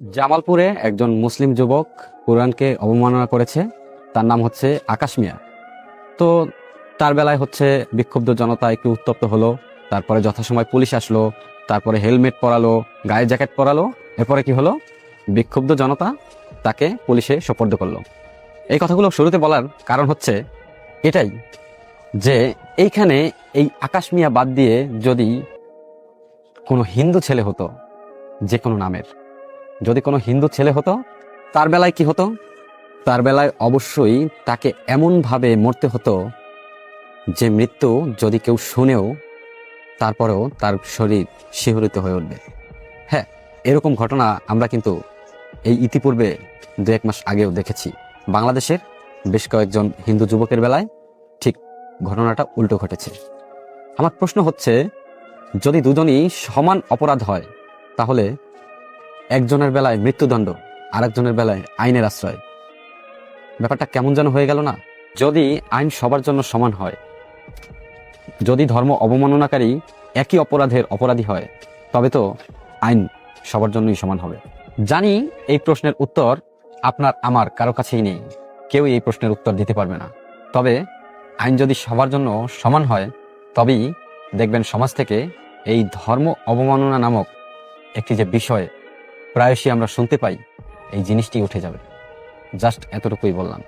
জামালপুরে একজন মুসলিম যুবক কোরআনকে অবমাননা করেছে। তার নাম হচ্ছে আকাশ মিয়া। তো তার বেলায় হচ্ছে বিক্ষুব্ধ জনতা একটু উত্তপ্ত হলো, তারপরে যথাসময় পুলিশ আসলো, তারপরে হেলমেট পরালো, গায়ে জ্যাকেট পরালো। এরপরে কি হলো? বিক্ষুব্ধ জনতা তাকে পুলিশে সোপর্দ করল। এই কথাগুলো শুরুতে বলার কারণ হচ্ছে এটাই যে এইখানে এই আকাশ মিয়া বাদ দিয়ে যদি কোনো হিন্দু ছেলে হতো, যে কোনো নামের যদি কোনো হিন্দু ছেলে হতো, তার বেলায় কি হতো? তার বেলায় অবশ্যই তাকে এমনভাবে মরতে হতো যে মৃত্যু যদি কেউ শুনেও, তারপরেও তার শরীর শিহরিত হয়ে উঠবে। হ্যাঁ এরকম ঘটনা আমরা কিন্তু এই ইতিপূর্বে দু এক মাস আগেও দেখেছি। বাংলাদেশের বেশ কয়েকজন হিন্দু যুবকের বেলায় ঠিক ঘটনাটা উল্টো ঘটেছে। আমার প্রশ্ন হচ্ছে, যদি দুজনই সমান অপরাধ হয়, তাহলে একজনের বেলায় মৃত্যুদণ্ড আর একজনের বেলায় আইনের আশ্রয়। ব্যাপারটা কেমন যেন হয়ে গেল না? যদি আইন সবার জন্য সমান হয়, যদি ধর্ম অবমাননাকারী একই অপরাধের অপরাধী হয়, তবে তো আইন সবার জন্যই সমান হবে। জানি এই প্রশ্নের উত্তর আপনার আমার কারও কাছেই নেই। কেউ এই প্রশ্নের উত্তর দিতে পারবে না। তবে আইন যদি সবার জন্য সমান হয়, তবেই দেখবেন সমাজ থেকে এই ধর্ম অবমাননা নামক একটি যে বিষয় প্রায়শই আমরা শুনতে পাই এই জিনিসটি উঠে যাবে। জাস্ট এতটুকুই বললাম।